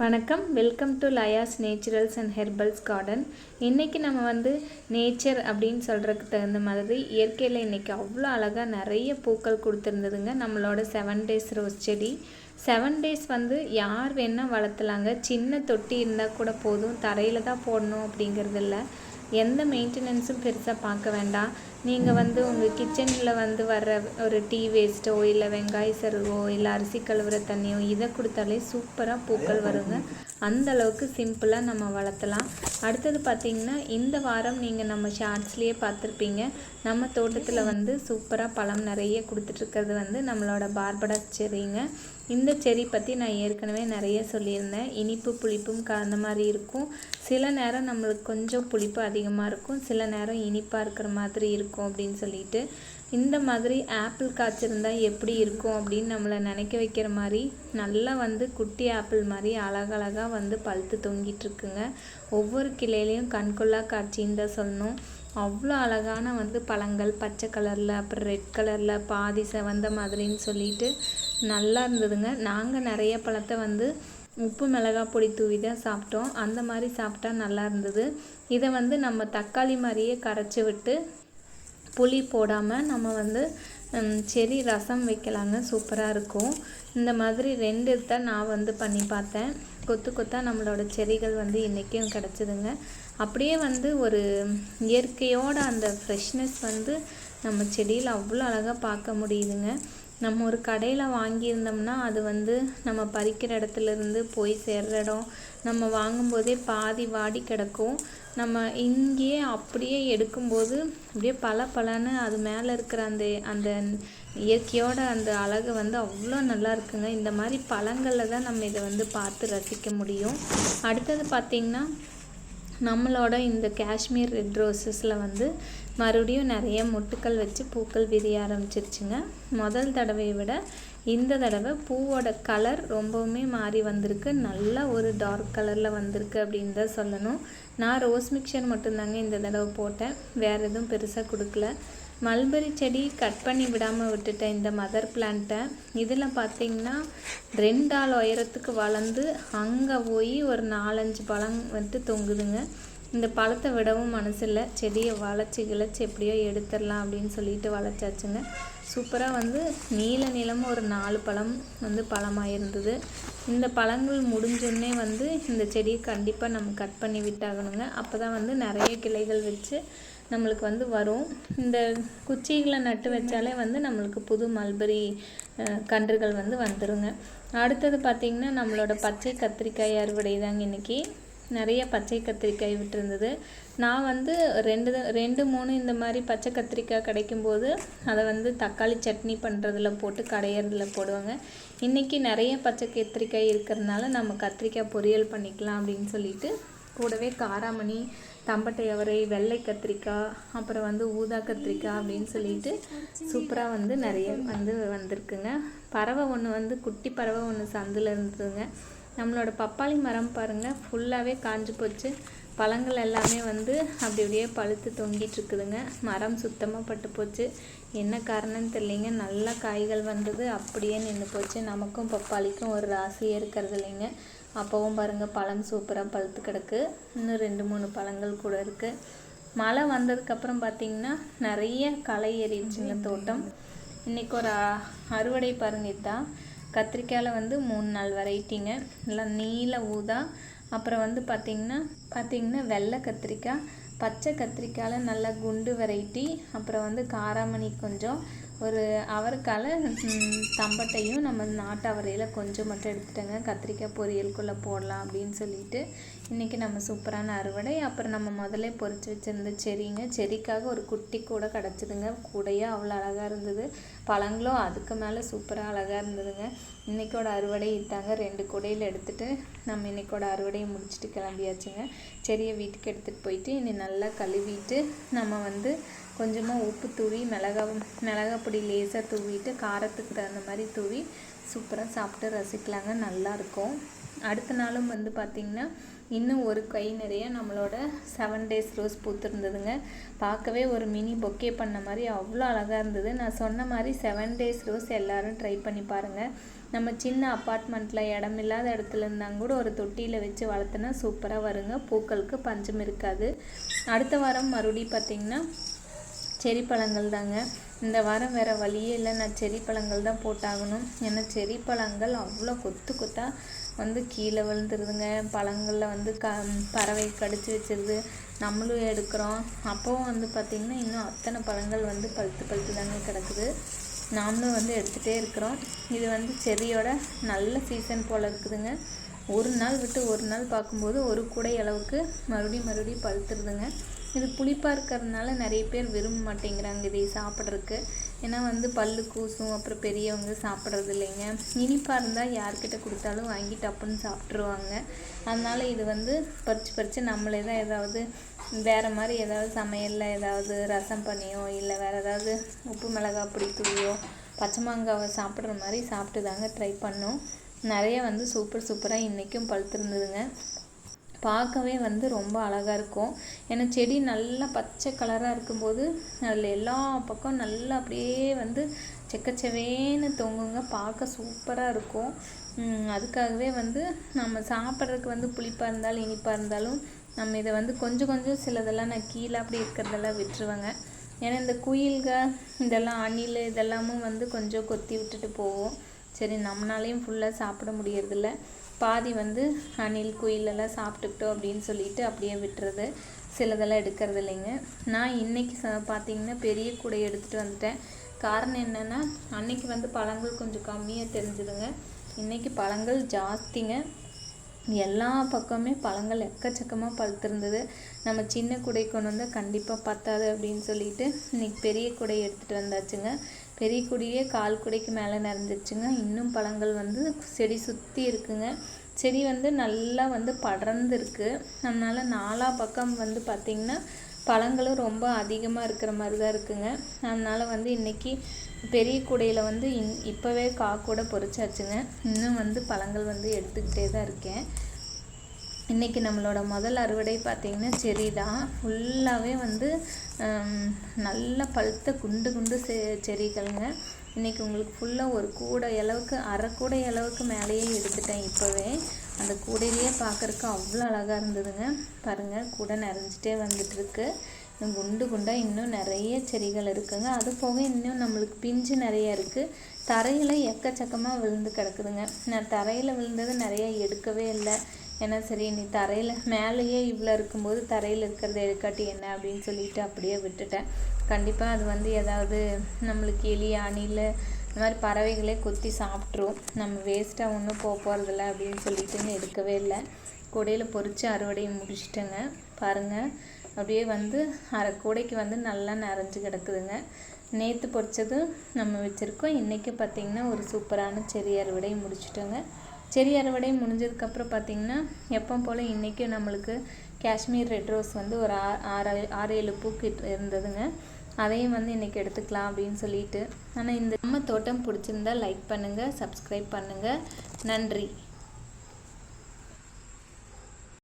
வணக்கம். Welcome to Laya's naturals and herbals garden இன்றைக்கி நம்ம வந்து நேச்சர் அப்படின்னு சொல்கிறதுக்கு தகுந்த மாதிரி இயற்கையில் இன்றைக்கி அவ்வளோ அழகாக நிறைய பூக்கள் கொடுத்துருந்ததுங்க. நம்மளோட செவன் டேஸ் ரோஸ் செடி. செவன் டேஸ் வந்து யார் வேணால் வளர்த்தலாங்க. சின்ன தொட்டி இருந்தால் கூட போதும். தரையில் தான் போடணும் அப்படிங்கிறது இல்லை எந்த மெயின்டெனன்ஸும் பெருசாக பார்க்க வேண்டாம். நீங்கள் வந்து உங்கள் கிச்சனில் வந்து வர்ற ஒரு டீ வேஸ்ட்டோ இல்லை வெங்காய சருவோ இல்லை அரிசி கழுவுற தண்ணியோ இதை கொடுத்தாலே சூப்பராக பூக்கள் வருங்க. அந்த அளவுக்கு சிம்பிளாக நம்ம வளர்த்தலாம். அடுத்தது பார்த்திங்கன்னா இந்த வாரம் நீங்கள் நம்ம ஷார்ட்ஸ்லேயே பார்த்துருப்பீங்க நம்ம தோட்டத்தில் வந்து சூப்பராக பழம் நிறைய கொடுத்துட்ருக்கிறது வந்து நம்மளோட பார்படா செரிங்க இந்த செரி பற்றி நான் ஏற்கனவே நிறைய சொல்லியிருந்தேன். இனிப்பு புளிப்பும் கலந்த மாதிரி இருக்கும். சில நேரம் நம்மளுக்கு கொஞ்சம் புளிப்பு அதிகமாக இருக்கும். சில நேரம் இனிப்பாக இருக்கிற மாதிரி இருக்கும். அப்படின்னு சொல்லிட்டு இந்த மாதிரி ஆப்பிள் காய்ச்சிருந்தா எப்படி இருக்கும் அப்படின்னு நம்மளை நினைக்க வைக்கிற மாதிரி நல்லா வந்து குட்டி ஆப்பிள் மாதிரி அழகழகாக வந்து பழுத்து தொங்கிட்டுருக்குங்க. ஒவ்வொரு கிளையிலையும் கண்கொள்ளா காட்சின்னு தான் சொல்லணும். அவ்வளோ அழகான வந்து பழங்கள் பச்சை கலரில் அப்புறம் ரெட் கலரில் பாதி செவந்த மாதிரின்னு சொல்லிட்டு நல்லா இருந்ததுங்க. நாங்கள் நிறைய பழத்தை வந்து உப்பு மிளகாய் பொடி தூவி தான் சாப்பிட்டோம். அந்த மாதிரி சாப்பிட்டா நல்லா இருந்தது. இதை வந்து நம்ம தக்காளி மாதிரியே கரைச்சி விட்டு புளி போடாமல் நம்ம வந்து செரி ரசம் வைக்கலாங்க சூப்பராக இருக்கும். இந்த மாதிரி ரெண்டு தான் நான் வந்து பண்ணி பார்த்தேன். கொத்து கொத்தாக நம்மளோட செடிகள் வந்து இன்றைக்கும் கிடச்சிதுங்க. அப்படியே வந்து ஒரு இயற்கையோட அந்த ஃப்ரெஷ்னஸ் வந்து நம்ம செடியில் அவ்வளோ அழகாக பார்க்க முடியுதுங்க. நம்ம ஒரு கடையில் வாங்கியிருந்தோம்னா அது வந்து நம்ம பறிக்கிற இடத்துலேருந்து போய் சேர்ற இடம் நம்ம வாங்கும்போதே பாதி வாடி கிடக்கும். நம்ம இங்கேயே அப்படியே எடுக்கும்போது அப்படியே பல பலன்னு அது மேலே இருக்கிற அந்த அந்த இயற்கையோட அந்த அழகு வந்து அவ்வளோ நல்லா இருக்குங்க. இந்த மாதிரி பழங்களில் தான் நம்ம இதை வந்து பார்த்து ரசிக்க முடியும். அடுத்தது பார்த்திங்கன்னா நம்மளோட இந்த காஷ்மீர் ரெட் ரோஸஸில் வந்து மறுபடியும் நிறைய மொட்டுக்கள் வச்சு பூக்கள் விரிய ஆரம்பிச்சிருச்சுங்க. முதல் தடவையை விட இந்த தடவை பூவோட கலர் ரொம்பவுமே மாறி வந்திருக்கு. நல்ல ஒரு டார்க் கலரில் வந்திருக்கு அப்படின்னு தான் சொல்லணும். நான் ரோஸ் மிக்சர் மட்டும்தாங்க இந்த தடவை போட்டேன். வேறு எதுவும் பெருசாக கொடுக்கல. மல்பெரி செடி கட் பண்ணி விடாமல் விட்டுட்டேன் இந்த மதர் பிளான்ட்டை இதில் பார்த்திங்கன்னா ரெண்டு ஆள் உயரத்துக்கு வளர்ந்து அங்கே போய் ஒரு நாலஞ்சு பழம் வந்துட்டு தொங்குதுங்க. இந்த பழத்தை விடவும் மனசில்லை. செடியை வளைச்சி கிளச்சி எப்படியோ எடுத்துடலாம் அப்படின்னு சொல்லிட்டு வளைச்சாச்சுங்க சூப்பராக வந்து நீல நிலமும் ஒரு நாலு பழம் வந்து பழமாக இருந்தது இந்த பழங்கள் முடிஞ்சோடனே வந்து இந்த செடியை கண்டிப்பாக நம்ம கட் பண்ணி விட்டாகணுங்க. அப்போ தான் வந்து நிறைய கிளைகள் வச்சு நம்மளுக்கு வந்து வரும். இந்த குச்சிகளை நட்டு வச்சாலே வந்து நம்மளுக்கு புது மல்பரி கன்றுகள் வந்து வந்துடுங்க அடுத்தது பார்த்திங்கன்னா நம்மளோட பச்சை கத்திரிக்காய் அறுவடை தாங்க இன்றைக்கி நிறைய பச்சை கத்திரிக்காய் விட்டுருந்தது. நான் வந்து ரெண்டு ரெண்டு மூணு இந்த மாதிரி பச்சை கத்திரிக்காய் கிடைக்கும்போது அதை வந்து தக்காளி சட்னி பண்ணுறதுல போட்டு கடையிறதுல போடுவாங்க. இன்றைக்கி நிறைய பச்சை கத்திரிக்காய் இருக்கிறதுனால நம்ம கத்திரிக்காய் பொரியல் பண்ணிக்கலாம் அப்படின்னு சொல்லிட்டு கூடவே காராமணி தம்பட்டை அவரை வெள்ளை கத்திரிக்காய் அப்புறம் வந்து ஊதா கத்திரிக்காய் அப்படின்னு சொல்லிட்டு சூப்பராக வந்து நிறைய வந்து வந்திருக்குங்க. பறவை ஒன்று வந்து குட்டி பறவை ஒன்று சந்தில் இருந்ததுங்க. நம்மளோட பப்பாளி மரம் பாருங்கள் ஃபுல்லாகவே காஞ்சு போச்சு. பழங்கள் எல்லாமே வந்து அப்படி அப்படியே பழுத்து தொங்கிட்டு இருக்குதுங்க. மரம் சுத்தமாக பட்டு போச்சு. என்ன காரணம்னு தெரியலைங்க. நல்ல காய்கள் வந்தது அப்படியே நின்று போச்சு. நமக்கும் பப்பாளிக்கும் ஒரு ராசியே இருக்கிறது இல்லைங்க. அப்போவும் பாருங்கள் பழம் சூப்பராக பழுத்து கிடக்கு. இன்னும் ரெண்டு மூணு பழங்கள் கூட இருக்குது மழை வந்ததுக்கப்புறம் பார்த்திங்கன்னா நிறைய களை ஏறிடுச்சுங்க தோட்டம். இன்றைக்கி ஒரு அறுவடை பாருங்க இதுதான் கத்திரிக்காயில் வந்து மூணு நாள் வெரைட்டிங்க நல்லா நீல ஊதா. அப்புறம் வந்து பார்த்திங்கன்னா பார்த்திங்கன்னா வெள்ளை கத்திரிக்காய் பச்சை கத்திரிக்காயில் நல்லா குண்டு வெரைட்டி அப்புறம் வந்து காராமணி கொஞ்சம் ஒரு அவரைக்காயில் தம்பட்டையும் நம்ம நாட்டு அவரையில் கொஞ்சம் மட்டும் எடுத்துட்டோங்க. கத்திரிக்காய் பொரியலுக்குள்ளே போடலாம் அப்படின்னு சொல்லிட்டு இன்றைக்கி நம்ம சூப்பரான அறுவடை. அப்புறம் நம்ம முதல்ல பொறிச்சு வச்சுருந்த செரிங்க செரிக்காக ஒரு குட்டி கூட கிடச்சிதுங்க. கூடையாக அவ்வளோ அழகாக இருந்தது. பழங்களும் அதுக்கு மேலே சூப்பராக அழகாக இருந்ததுங்க. இன்றைக்கோட அறுவடை இத்தாங்க ரெண்டு கூடையில் எடுத்துகிட்டு நம்ம இன்றைக்கோட அறுவடையை முடிச்சுட்டு கிளம்பியாச்சுங்க. செடியை வீட்டுக்கு எடுத்துகிட்டு போயிட்டு இனி நல்லா கழுவிட்டு நம்ம வந்து கொஞ்சமாக உப்பு தூவி மிளகா மிளகா பொடி லேசாக தூவிட்டு காரத்துக்கு தகுந்த மாதிரி தூவி சூப்பராக சாப்பிட்டு ரசிக்கலாங்க. நல்லாயிருக்கும் அடுத்த நாளும் வந்து பார்த்திங்கன்னா இன்னும் ஒரு கை நிறைய நம்மளோட செவன் டேஸ் ரோஸ் பூத்துருந்ததுங்க. பார்க்கவே ஒரு மினி பொக்கே பண்ண மாதிரி அவ்வளோ அழகாக இருந்தது. நான் சொன்ன மாதிரி செவன் டேஸ் ரோஸ் எல்லோரும் ட்ரை பண்ணி பாருங்கள் நம்ம சின்ன அப்பார்ட்மெண்ட்டில் இடம் இல்லாத இடத்துல இருந்தாங்க கூட ஒரு தொட்டியில் வச்சு வளர்த்துனா சூப்பராக வருங்க. பூக்களுக்கு பஞ்சம் இருக்காது. அடுத்த வாரம் மறுபடியும் பார்த்திங்கன்னா செரி பழங்கள் தாங்க. இந்த வாரம் வேறு வழியே இல்லை. நான் செரி பழங்கள் தான் போட்டாகணும். ஏன்னா செரி பழங்கள் அவ்வளோ கொத்து கொத்தாக வந்து கீழே விழுந்துருதுங்க. பழங்களில் வந்து க பறவை கடிச்சு வச்சிருது. நம்மளும் எடுக்கிறோம். அப்போவும் வந்து பார்த்திங்கன்னா இன்னும் அத்தனை பழங்கள் வந்து பழுத்து பழுத்து தாங்க கிடக்குது. நாமளும் வந்து எடுத்துகிட்டே இருக்கிறோம். இது வந்து செடியோட நல்ல சீசன் போல் இருக்குதுங்க. ஒரு நாள் விட்டு ஒரு நாள் பார்க்கும்போது ஒரு கூடை அளவுக்கு மறுபடியும் மறுபடியும் பழுத்துருதுங்க. இது புளிப்பாக இருக்கிறதுனால நிறைய பேர் விரும்ப மாட்டேங்கிறாங்க இதை சாப்பிட்றதுக்கு. ஏன்னா வந்து பல்லு கூசும் அப்புறம் பெரியவங்க சாப்பிட்றது இல்லைங்க. இனிப்பாக இருந்தால் யார்கிட்ட கொடுத்தாலும் வாங்கி டப்புன்னு சாப்பிட்ருவாங்க அதனால் இது வந்து பறித்து பறித்து நம்மளே தான் ஏதாவது வேறு மாதிரி ஏதாவது சமையலில் ஏதாவது ரசம் பண்ணியோ இல்லை வேறு ஏதாவது உப்பு மிளகாய் பொடி தூவியோ பச்சை மாங்காவை சாப்பிட்ற மாதிரி சாப்பிட்டு தாங்க ட்ரை பண்ணோம். நிறைய வந்து சூப்பர் சூப்பராக இன்றைக்கும் பழுத்துருந்ததுங்க. பார்க்கவே வந்து ரொம்ப அழகாக இருக்கும். ஏன்னா செடி நல்லா பச்சை கலராக இருக்கும்போது அதில் எல்லா பக்கம் நல்லா அப்படியே வந்து செக்கச்சவேன்னு தொங்குங்க. பார்க்க சூப்பராக இருக்கும். அதுக்காகவே வந்து நம்ம சாப்பிட்றதுக்கு வந்து புளிப்பாக இருந்தாலும் இனிப்பாக இருந்தாலும் நம்ம இதை வந்து கொஞ்சம் கொஞ்சம் சிலதெல்லாம் நான் கீழே அப்படி இருக்கிறதெல்லாம் விட்டுருவேங்க. ஏன்னா இந்த குயில்கள் இதெல்லாம் அணில் இதெல்லாமும் வந்து கொஞ்சம் கொத்தி விட்டுட்டு போவோம் சரி நம்மளாலையும் ஃபுல்லாக சாப்பிட முடியறதில்ல. பாதி வந்து அணில் குயிலெல்லாம் சாப்பிட்டுக்கிட்டோம் அப்படின்னு சொல்லிட்டு அப்படியே விட்டுறது. சிலதெல்லாம் எடுக்கிறது இல்லைங்க. நான் இன்றைக்கி ச பார்த்திங்கன்னா பெரிய கூடை எடுத்துகிட்டு வந்துட்டேன். காரணம் என்னென்னா அன்னைக்கு வந்து பழங்கள் கொஞ்சம் கம்மியாக தெரிஞ்சுதுங்க. இன்றைக்கி பழங்கள் ஜாஸ்திங்க. எல்லா பக்கமே பழங்கள் எக்கச்சக்கமாக பழுத்திருந்தது. நம்ம சின்ன குடை கொண்டு வந்தால் கண்டிப்பாக பத்தாது அப்படின்னு சொல்லிட்டு இன்றைக்கி பெரிய குடை எடுத்துகிட்டு வந்தாச்சுங்க. பெரிய கொடியே கால் குடைக்கு மேலே நிறைஞ்சிருச்சுங்க. இன்னும் பழங்கள் வந்து செடி சுற்றி இருக்குங்க. செடி வந்து நல்லா வந்து படர்ந்துருக்கு. அதனால் நாலா பக்கம் வந்து பார்த்திங்கன்னா பழங்களும் ரொம்ப அதிகமாக இருக்கிற மாதிரி தான் இருக்குங்க. அதனால் வந்து இன்றைக்கி பெரிய கூடையில் வந்து இன் இப்போவே காக்கூட பொறிச்சாச்சுங்க இன்னும் வந்து பழங்கள் வந்து எடுத்துக்கிட்டே தான் இருக்கேன். இன்றைக்கி நம்மளோட முதல் அறுவடை பார்த்திங்கன்னா செரி தான் ஃபுல்லாகவே வந்து நல்ல பழுத்த குண்டு குண்டு செ செடிகள்ங்க. இன்றைக்கி உங்களுக்கு ஃபுல்லாக ஒரு கூடை அளவுக்கு அரை கூடை அளவுக்கு மேலேயே எடுத்துட்டேன் இப்போவே. அந்த கூடையிலேயே பார்க்குறக்கு அவ்வளோ அழகாக இருந்ததுங்க. பாருங்கள் கூடை நிறைஞ்சிட்டே வந்துட்டுருக்கு. குண்டு குண்டாக இன்னும் நிறைய செடிகள் இருக்குங்க. அது போக இன்னும் நம்மளுக்கு பிஞ்சு நிறைய இருக்குது தரையில் எக்கச்சக்கமாக விழுந்து கிடக்குதுங்க. நான் தரையில் விழுந்தது நிறைய எடுக்கவே இல்லை. ஏன்னா சரி நீ தரையில் மேலேயே இவ்வளோ இருக்கும்போது தரையில் இருக்கிறத எடுக்காட்டி என்ன அப்படின்னு சொல்லிட்டு அப்படியே விட்டுட்டேன். கண்டிப்பாக அது வந்து ஏதாவது நம்மளுக்கு எலி அணில் இந்த மாதிரி பறவைகளே கொத்தி சாப்பிட்ரும் நம்ம வேஸ்ட்டாக ஒன்றும் போக போகிறதில்ல அப்படின்னு சொல்லிட்டுன்னு எடுக்கவே இல்லை. கொடையில் பொறிச்சு அறுவடையை முடிச்சிட்டேங்க. பாருங்கள் அப்படியே வந்து அரை கூடைக்கு வந்து நல்லா நிறைஞ்சு கிடக்குதுங்க. நேற்று பொறிச்சதும் நம்ம வச்சுருக்கோம். இன்றைக்கி பார்த்திங்கன்னா ஒரு சூப்பரான செடி அறுவடையை முடிச்சிட்டோங்க. செடி அறுவடை முடிஞ்சதுக்கப்புறம் பார்த்திங்கன்னா எப்போ போல் இன்றைக்கும் நம்மளுக்கு காஷ்மீர் ரெட் ரோஸ் வந்து ஒரு ஆறு ஆறு ஏழு பூக்கிட்டு இருந்ததுங்க. அதையும் வந்து இன்றைக்கி எடுத்துக்கலாம் அப்படின்னு சொல்லிட்டு. ஆனால் இந்த நம்ம தோட்டம் பிடிச்சிருந்தா லைக் பண்ணுங்கள் சப்ஸ்கிரைப் பண்ணுங்கள் நன்றி.